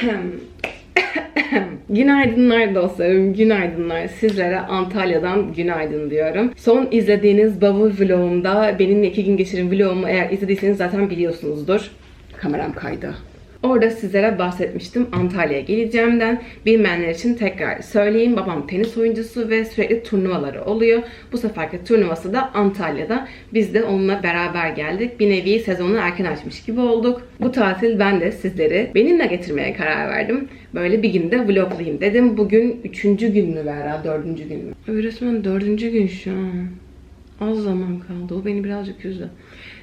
Günaydınlar dostlarım, günaydınlar. Sizlere Antalya'dan günaydın diyorum. Son izlediğiniz bavul vlogumda benimle iki gün geçirin vlogumu eğer izlediyseniz zaten biliyorsunuzdur. Kameram kaydı. Orada sizlere bahsetmiştim Antalya'ya geleceğimden. Bilmeyenler için tekrar söyleyeyim. Babam tenis oyuncusu ve sürekli turnuvaları oluyor. Bu seferki turnuvası da Antalya'da. Biz de onunla beraber geldik. Bir nevi sezonu erken açmış gibi olduk. Bu tatil ben de sizleri benimle getirmeye karar verdim. Böyle bir günde vloglayayım dedim. Bugün üçüncü gün mü Vera, dördüncü gün mü? Resmen dördüncü gün şu an. Az zaman kaldı. O beni birazcık üzdü.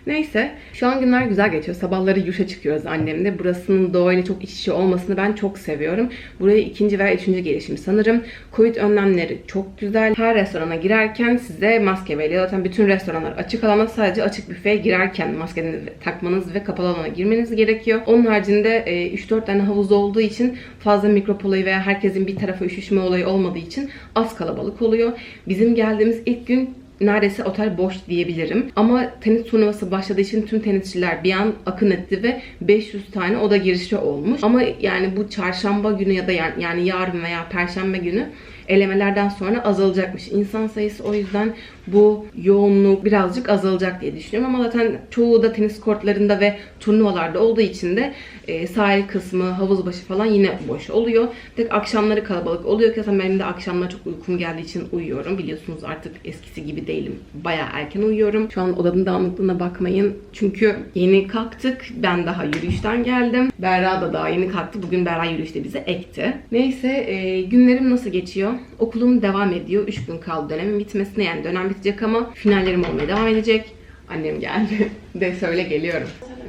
Neyse. Şu an günler güzel geçiyor. Sabahları yürüyüşe çıkıyoruz annemle. Burasının doğayla çok iç içe olmasını ben çok seviyorum. Buraya ikinci veya üçüncü gelişim sanırım. Covid önlemleri çok güzel. Her restorana girerken size maske veriyor. Zaten bütün restoranlar açık alana sadece açık büfeye girerken maskenizi takmanız ve kapalı alana girmeniz gerekiyor. Onun haricinde e, 3-4 tane havuz olduğu için fazla mikrop olayı veya herkesin bir tarafa üşüşme olayı olmadığı için az kalabalık oluyor. Bizim geldiğimiz ilk gün neredeyse otel boş diyebilirim. Ama tenis turnuvası başladığı için tüm tenisçiler bir an akın etti ve 500 tane oda girişi olmuş. Ama yani bu çarşamba günü ya da yani, yarın veya perşembe günü elemelerden sonra azalacakmış. İnsan sayısı o yüzden bu yoğunluk birazcık azalacak diye düşünüyorum. Ama zaten çoğu da tenis kortlarında ve turnuvalarda olduğu için de e, sahil kısmı, havuz başı falan yine boş oluyor. Tek akşamları kalabalık oluyor ki zaten benim de akşamlar çok uykum geldiği için uyuyorum. Biliyorsunuz artık eskisi gibi değilim. Bayağı erken uyuyorum. Şu an odanın dağınıklığına bakmayın. Çünkü yeni kalktık. Ben daha yürüyüşten geldim. Berra da daha yeni kalktı. Bugün Berra yürüyüşte bize ekti. Neyse e, günlerim nasıl geçiyor? Okulum devam ediyor. 3 gün kaldı dönemin bitmesine. Yani dönem bitecek ama finallerim olmaya devam edecek. Annem geldi. De söyle geliyorum.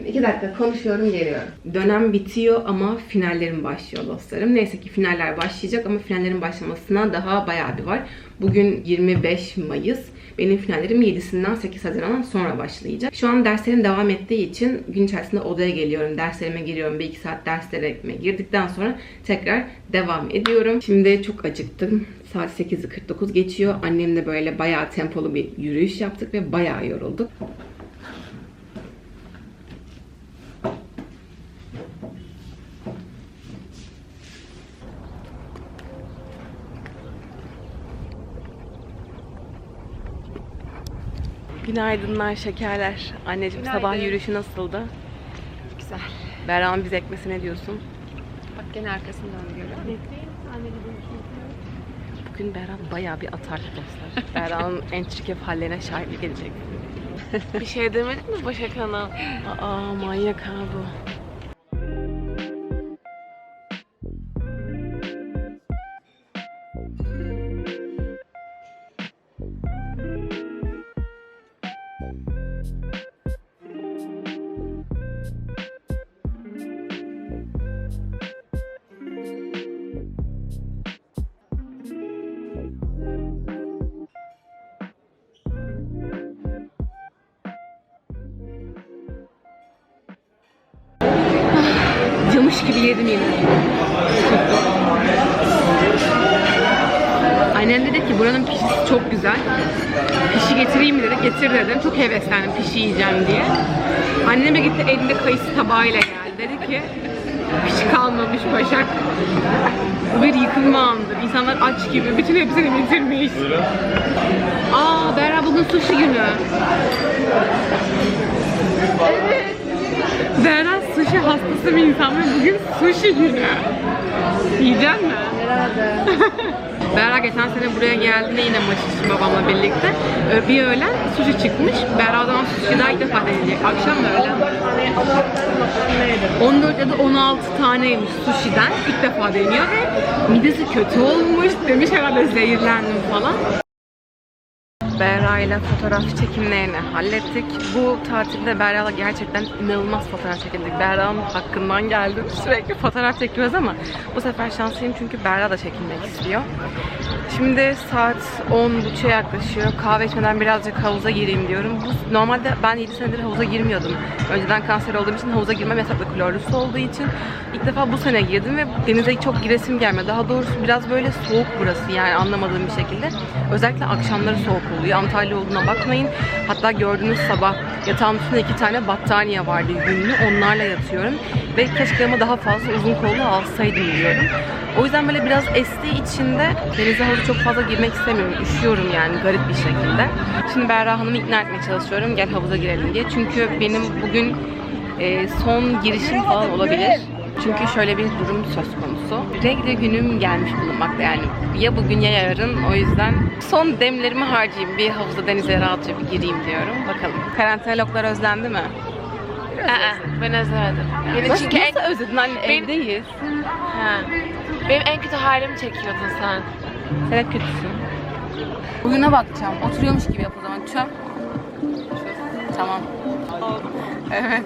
İki dakika konuşuyorum geliyorum. Dönem bitiyor ama finallerim başlıyor dostlarım. Neyse ki finaller başlayacak ama finallerin başlamasına daha bayağı bir var. Bugün 25 Mayıs. Benim finallerim 7'sinden 8 Haziran'dan sonra başlayacak. Şu an derslerim devam ettiği için gün içerisinde odaya geliyorum. Derslerime giriyorum. Bir iki saat derslerime girdikten sonra tekrar devam ediyorum. Şimdi çok acıktım. Saat 8'i 49 geçiyor. Annemle böyle bayağı tempolu bir yürüyüş yaptık ve bayağı yorulduk. Günaydınlar şekerler. Anneciğim Günaydın. sabah yürüyüşü nasıldı? Güzel. Berra'nın biz ekmesi ne diyorsun? Bak gene arkasını döndürüyorum. Bugün Berra bayağı bir atar dostlar. Berra'nın en çirkef hallerine şahitlik edecek. bir şey demedin mi Başak Hanım? Aa manyak ha bu. Gibi yedim yine. Annem dedi ki buranın pişisi çok güzel. Pişi getireyim mi dedi. Getir dedim. Çok heveslendim pişi yiyeceğim diye. Annem de gitti elinde kayısı tabağıyla geldi. Dedi ki pişi kalmamış Başak. Bu bir yıkılma anıdır. İnsanlar aç gibi bütün hepsini bitirmiş. Aa Berra bugün sushi günü. Berra sushi hastası bir insan ve bugün sushi günü. Yiyecek mi? Herhalde. Berra geçen sene buraya geldiğinde yine maç için babamla birlikte e, bir öğlen sushi çıkmış. Berra o zaman sushi daha ilk defa deneyecek. Akşam mı öğlen? 14 ya da 16 taneymiş sushi'den ilk defa deniyor ve midesi kötü olmuş demiş herhalde zehirlendim falan. Berra ile fotoğraf çekimlerini hallettik. Bu tatilde Berra'la gerçekten inanılmaz fotoğraf çekildik. Berra'nın hakkından geldim. Sürekli fotoğraf çekiyoruz ama bu sefer şanslıyım çünkü Berra da çekilmek istiyor. Şimdi saat 10.30'a yaklaşıyor. Kahve içmeden birazcık havuza gireyim diyorum. Bu, normalde ben 7 senedir havuza girmiyordum. Önceden kanser olduğum için havuza girmem yasaklı klorlu olduğu için ilk defa bu sene girdim ve denize çok giresim gelmiyor. Daha doğrusu biraz böyle soğuk burası yani anlamadığım bir şekilde. Özellikle akşamları soğuk oluyor. Antalya olduğuna bakmayın. Hatta gördüğünüz sabah yatağın üstünde iki tane battaniye vardı günlü. Onlarla yatıyorum. Ve keşke ama daha fazla uzun kollu alsaydım diyorum. O yüzden böyle biraz estiği için de denize havuza çok fazla girmek istemiyorum. Üşüyorum yani garip bir şekilde. Şimdi Berra Hanım'ı ikna etmeye çalışıyorum. Gel havuza girelim diye. Çünkü benim bugün e, son girişim falan olabilir. Çünkü şöyle bir durum söz konusu. Regle günüm gelmiş bulunmakta yani. Ya bugün ya yarın. O yüzden son demlerimi harcayayım. Bir havuzda denize rahatça bir gireyim diyorum. Bakalım. Karantina loklar özlendi mi? Aa, ben özlemedim. Benim Nasıl, çünkü en, nasıl özledin anne? Benim- Evdeyiz. ha, benim en kötü halimi çekiyordun sen. Sen hep kötüsün. Oyuna bakacağım. Oturuyormuş gibi yap o zaman. Çöm. Tamam. Evet.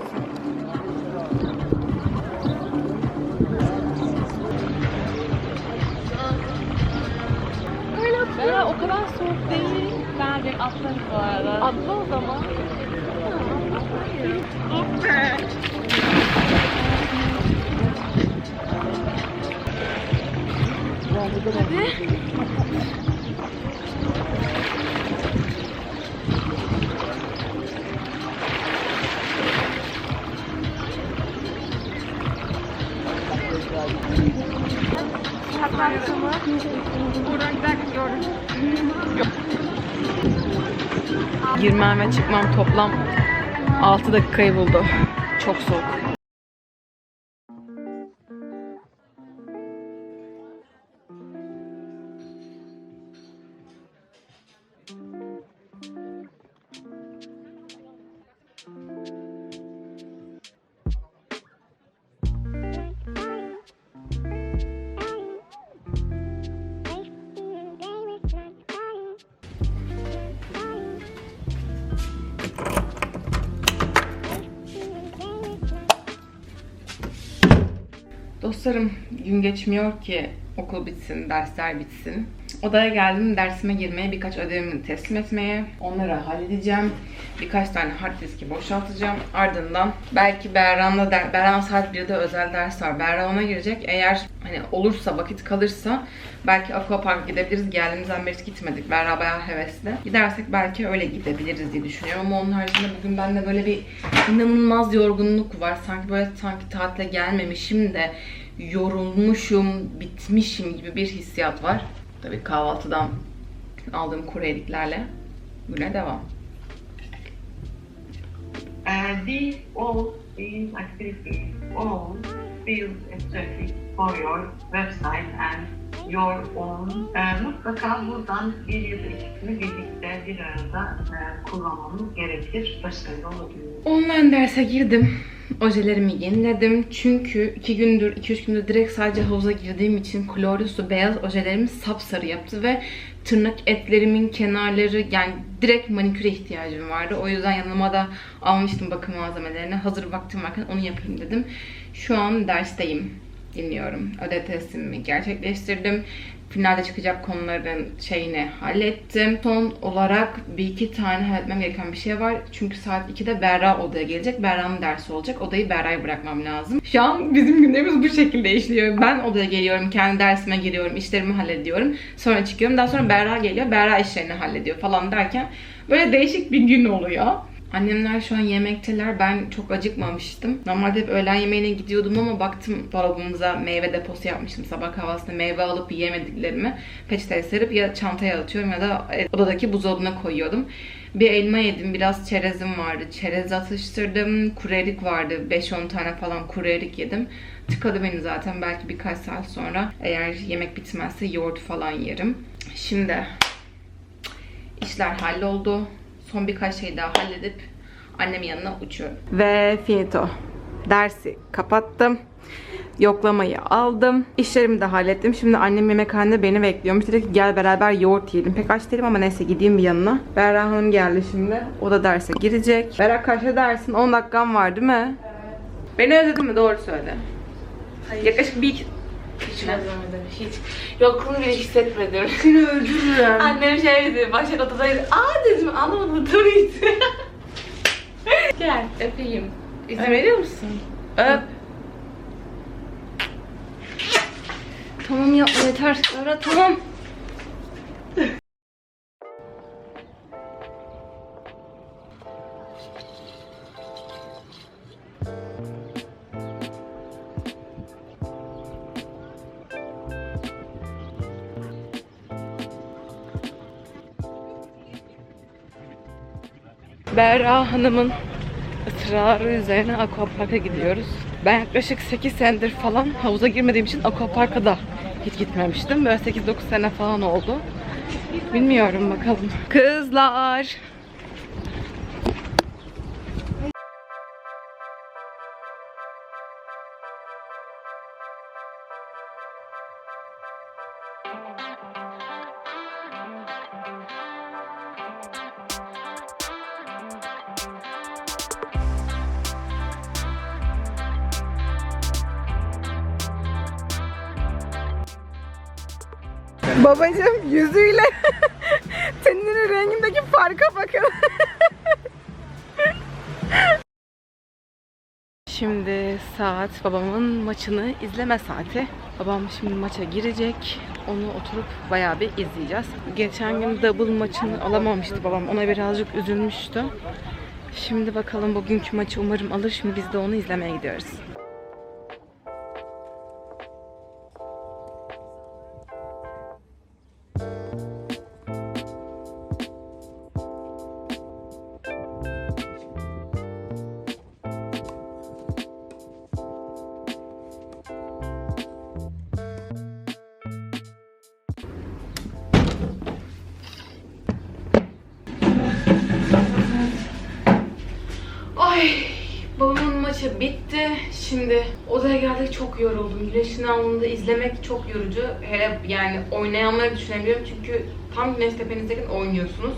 Ben o kadar soğuk değil. Ben atlarım bu arada. Atla o zaman. Girmem ve çıkmam toplam 6 dakikayı buldu. Çok soğuk. Dostlarım gün geçmiyor ki okul bitsin, dersler bitsin. Odaya geldim dersime girmeye, birkaç ödevimi teslim etmeye. Onları halledeceğim. Birkaç tane hard diski boşaltacağım. Ardından belki Berran'la der, Berran saat 1'de özel ders var. Berran ona girecek. Eğer hani olursa, vakit kalırsa belki Aquapark gidebiliriz. Geldiğimizden beri gitmedik. Berra bayağı hevesli. Gidersek belki öyle gidebiliriz diye düşünüyorum. Ama onun haricinde bugün bende böyle bir inanılmaz yorgunluk var. Sanki böyle sanki tatile gelmemişim de yorulmuşum, bitmişim gibi bir hissiyat var. Tabii kahvaltıdan aldığım kuru eriklerle güne devam. Uh, these all these activities all field traffic for your website and your own. Uh, mutlaka buradan bir ya da ikisini birlikte bir arada uh, kullanmamız gerekir. Başarılı olabilir. Online derse girdim. Ojelerimi yeniledim. Çünkü 2 gündür, 2-3 gündür direkt sadece havuza girdiğim için klorlu su beyaz ojelerimi sapsarı yaptı ve tırnak etlerimin kenarları yani direkt maniküre ihtiyacım vardı. O yüzden yanıma da almıştım bakım malzemelerini. Hazır vaktim varken onu yapayım dedim. Şu an dersteyim. Dinliyorum. Ödev testimi gerçekleştirdim. Finalde çıkacak konuların şeyini hallettim. Son olarak bir iki tane halletmem gereken bir şey var. Çünkü saat 2'de Berra odaya gelecek. Berra'nın dersi olacak. Odayı Berra'ya bırakmam lazım. Şu an bizim günlerimiz bu şekilde işliyor. Ben odaya geliyorum, kendi dersime giriyorum, işlerimi hallediyorum. Sonra çıkıyorum. Daha sonra Berra geliyor, Berra işlerini hallediyor falan derken böyle değişik bir gün oluyor. Annemler şu an yemekteler. Ben çok acıkmamıştım. Normalde hep öğlen yemeğine gidiyordum ama baktım dolabımıza meyve deposu yapmıştım. Sabah kahvaltısında meyve alıp yiyemediklerimi peçeteye serip ya çantaya atıyorum ya da odadaki buzdolabına koyuyordum. Bir elma yedim, biraz çerezim vardı. Çerez atıştırdım, kuru erik vardı. 5-10 tane falan kuru erik yedim. Tıkadı beni zaten belki birkaç saat sonra. Eğer yemek bitmezse yoğurt falan yerim. Şimdi işler halloldu. Son birkaç şey daha halledip annemin yanına uçuyorum. Ve finito. Dersi kapattım. Yoklamayı aldım. İşlerimi de hallettim. Şimdi annem yemekhanede beni bekliyormuş. Dedi ki gel beraber yoğurt yiyelim. Pek aç değilim ama neyse gideyim bir yanına. Berra Hanım geldi şimdi. O da derse girecek. Berra kaçta dersin? 10 dakikam var değil mi? Beni özledin mi? Doğru söyle. Yaklaşık bir iki... Hiç özlemedim. Hiç. Yokluğunu bile hissetmedim. Seni öldürürüm. Annem şey dedi, Başak odadaydı. Aa dedim, anlamadım tabii. Gel, öpeyim. İzin veriyor musun? Öp. Tamam yapma yeter. Ara tamam. Berra Hanım'ın ısrarı üzerine aquaparka gidiyoruz. Ben yaklaşık 8 senedir falan havuza girmediğim için aquaparka da hiç gitmemiştim. Böyle 8-9 sene falan oldu. Bilmiyorum bakalım. Kızlar. Babacım yüzüyle teninin rengindeki farka bakın. Şimdi saat babamın maçını izleme saati. Babam şimdi maça girecek. Onu oturup bayağı bir izleyeceğiz. Geçen gün double maçını alamamıştı babam. Ona birazcık üzülmüştü. Şimdi bakalım bugünkü maçı umarım alır. Şimdi biz de onu izlemeye gidiyoruz. Ay babamın maçı bitti. Şimdi odaya geldik çok yoruldum. Güneşin alnında izlemek çok yorucu. Hele yani oynayanları düşünebiliyorum çünkü tam güneş tepenizdeyken oynuyorsunuz.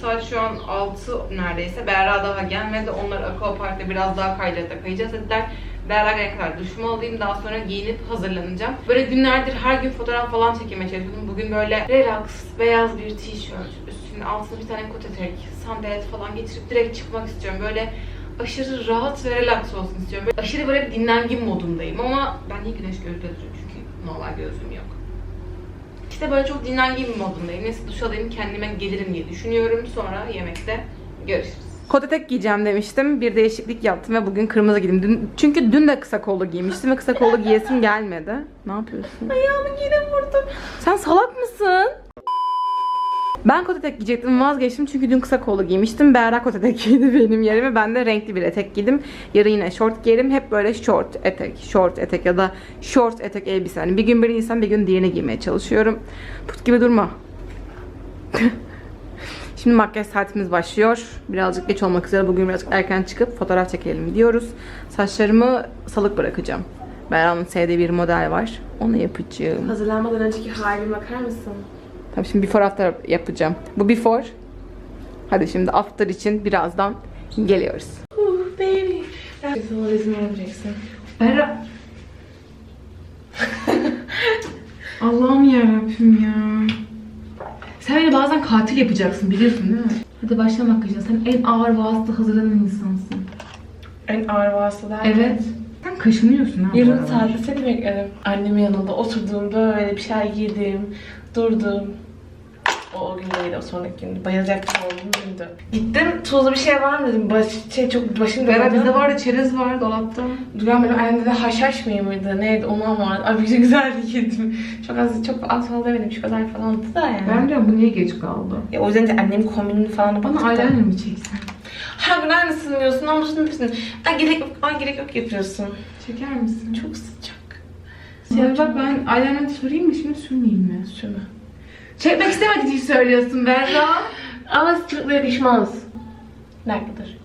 Saat şu an 6 neredeyse. Berra daha gelmedi. Onlar aquaparkta biraz daha kayacakta kayacağız dediler. Berra kadar duşumu alayım. Daha sonra giyinip hazırlanacağım. Böyle günlerdir her gün fotoğraf falan çekmeye çalışıyordum. Bugün böyle relax, beyaz bir tişört, üstüne altına bir tane kot etek, sandalet falan getirip direkt çıkmak istiyorum. Böyle aşırı rahat ve relax olsun istiyorum. Böyle aşırı böyle bir dinlengi modundayım ama ben niye güneş gözlüğü çünkü normal gözlüğüm yok. İşte böyle çok dinlengi bir modundayım. Neyse duş alayım kendime gelirim diye düşünüyorum. Sonra yemekte görüşürüz. Kot etek giyeceğim demiştim. Bir değişiklik yaptım ve bugün kırmızı giydim. Dün, çünkü dün de kısa kollu giymiştim ve kısa kollu giyesim gelmedi. Ne yapıyorsun? Ayağımı yine vurdum. Sen salak mısın? Ben kot etek giyecektim vazgeçtim çünkü dün kısa kollu giymiştim. Berra kot etek giydi benim yerime. Ben de renkli bir etek giydim. Yarın yine şort giyerim. Hep böyle short etek, short etek ya da short etek elbise. Hani bir gün birini giysem bir gün diğerini giymeye çalışıyorum. Put gibi durma. Şimdi makyaj saatimiz başlıyor. Birazcık geç olmak üzere. Bugün birazcık erken çıkıp fotoğraf çekelim diyoruz. Saçlarımı salık bırakacağım. Berra'nın sevdiği bir model var. Onu yapacağım. Hazırlanmadan önceki halime bakar mısın? Tamam şimdi before after yapacağım. Bu before. Hadi şimdi after için birazdan geliyoruz. Uh baby. Sen sana. Berra. Allah'ım yarabbim ya. Sen beni bazen katil yapacaksın biliyorsun değil mi? Hadi başla makyaja. Sen en ağır vasıta hazırlanan insansın. En ağır vasıta derken. Evet. Sen kaşınıyorsun ha. aralar. saatte seni bekledim. Annemin yanında oturdum böyle bir şeyler yedim, durdum. O, o gün değil, o sonraki gün. Bayılacaktım olduğum gündü. Gittim, tuzlu bir şey var mı dedim. Baş, şey çok başım Berra döndü. bizde var da çerez var dolapta. Duran benim annemde de haşhaş mıydı? Neydi? Ondan vardı. Abi çok güzel yedim. Çok az, çok az fazla yemedim. Şu kadar falandı da yani. Ben diyorum bu niye geç kaldı? Ya o yüzden de annemin kombinini falan Bana baktık da. eyeliner mi çeksen? Her gün aynısını diyorsun ama şimdi misin? Ay gerek yok, ay gerek yok yapıyorsun. Çeker misin? Çok sıcak. Ya bak ben eyeliner süreyim mi şimdi sürmeyeyim mi? Sürme. Çekmek istemediğini söylüyorsun Berra. Ama sıcaklığa yakışmaz. Ne kadar?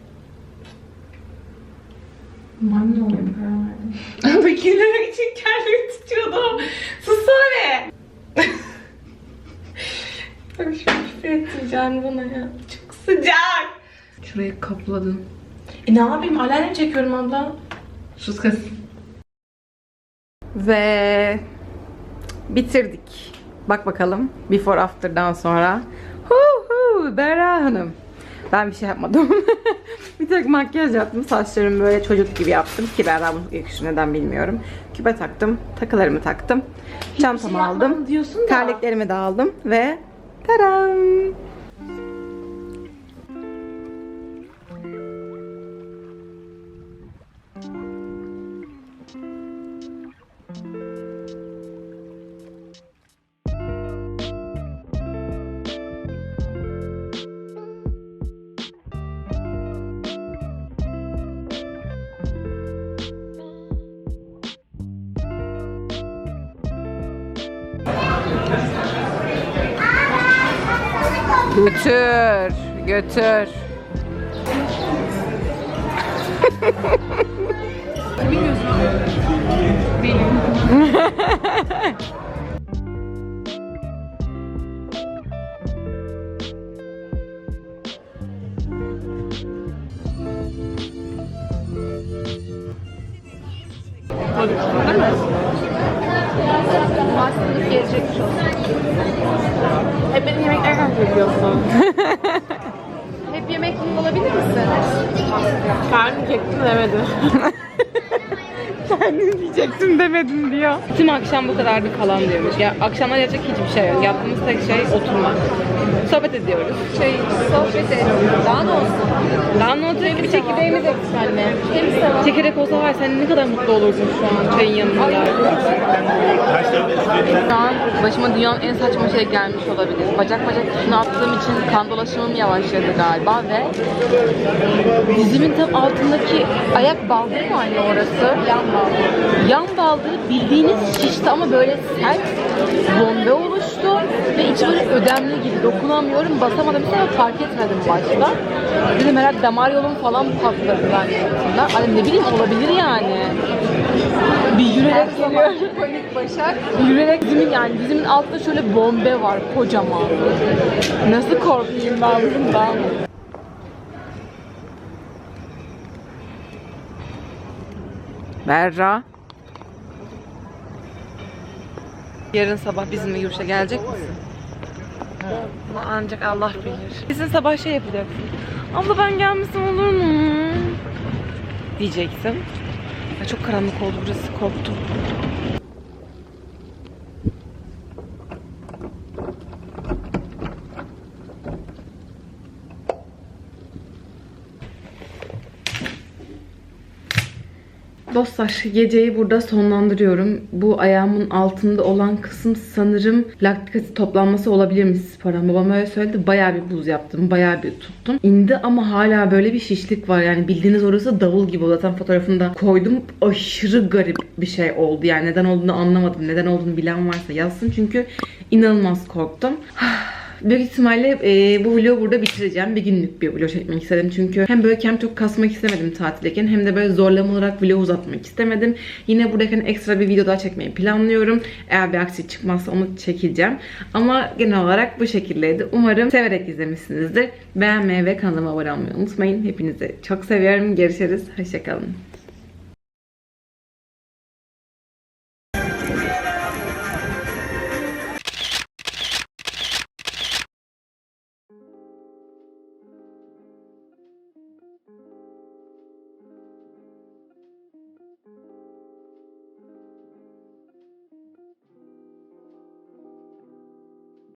Maymun olayım karar verdim. Ama kirlemek için kendimi tutuyordum. Sussana be. Bak şu küfür ettireceğim bana ya. Çok sıcak. Şurayı kapladın. E ne yapayım? Alarm çekiyorum abla. Sus kız. Ve bitirdik. Bak bakalım before after'dan sonra. Hu hu Berra Hanım. Ben bir şey yapmadım. bir tek makyaj yaptım. Saçlarımı böyle çocuk gibi yaptım. Ki Berra bu yakışır neden bilmiyorum. Küpe taktım. Takılarımı taktım. Çantamı şey aldım. diyorsun da. Terliklerimi de aldım. Ve taram. Götür, götür. Hep akşam bu kadardı kalan diyormuş. Ya akşamlar yapacak hiçbir şey yok. Yaptığımız tek şey oturmak. Sohbet ediyoruz. Şey, sohbet edelim. Daha ne olsun? Daha ne olacak? Bir çekirdeğimiz eksik anne. Çekirdek olsa var sen ne kadar mutlu olurdun şu an çayın yanında. Şu an başıma dünyanın en saçma şey gelmiş olabilir. Bacak bacak tuşuna attığım için kan dolaşımım yavaşladı galiba ve dizimin tam altındaki ayak baldığı mı anne orası? Yan baldığı. Yan baldığı bildiğiniz şişti ama böyle sert bombe oluştu ve içi böyle ödemli gibi dokunamıyorum basamadım ama fark etmedim başta. Dedim herhalde damar yolum falan patladı zannettim. Hani ne bileyim olabilir yani. Bir yürüyerek geliyor. Panik Başak. Yürüyerek dizimin yani dizimin altında şöyle bombe var kocaman. Nasıl korkayım ben bundan? Berra. Yarın sabah bizimle yuruşa gelecek misin? Bunu ancak Allah bilir. Bizim sabah şey yapacaksın. Abla ben gelmesem olur mu? Diyeceksin. Ya çok karanlık oldu burası korktum. Dostlar geceyi burada sonlandırıyorum. Bu ayağımın altında olan kısım sanırım laktik asit toplanması olabilir mi siz param? Babam öyle söyledi. Bayağı bir buz yaptım. Bayağı bir tuttum. İndi ama hala böyle bir şişlik var. Yani bildiğiniz orası davul gibi. Zaten fotoğrafını da koydum. Aşırı garip bir şey oldu. Yani neden olduğunu anlamadım. Neden olduğunu bilen varsa yazsın. Çünkü inanılmaz korktum. Büyük ihtimalle e, bu vlogu burada bitireceğim. Bir günlük bir vlog çekmek istedim. Çünkü hem böyle kendimi çok kasmak istemedim tatildeyken hem de böyle zorlama olarak vlog uzatmak istemedim. Yine buradayken ekstra bir video daha çekmeyi planlıyorum. Eğer bir aksi çıkmazsa onu çekeceğim. Ama genel olarak bu şekildeydi. Umarım severek izlemişsinizdir. Beğenmeyi ve kanalıma abone olmayı unutmayın. Hepinizi çok seviyorum. Görüşürüz. Hoşçakalın.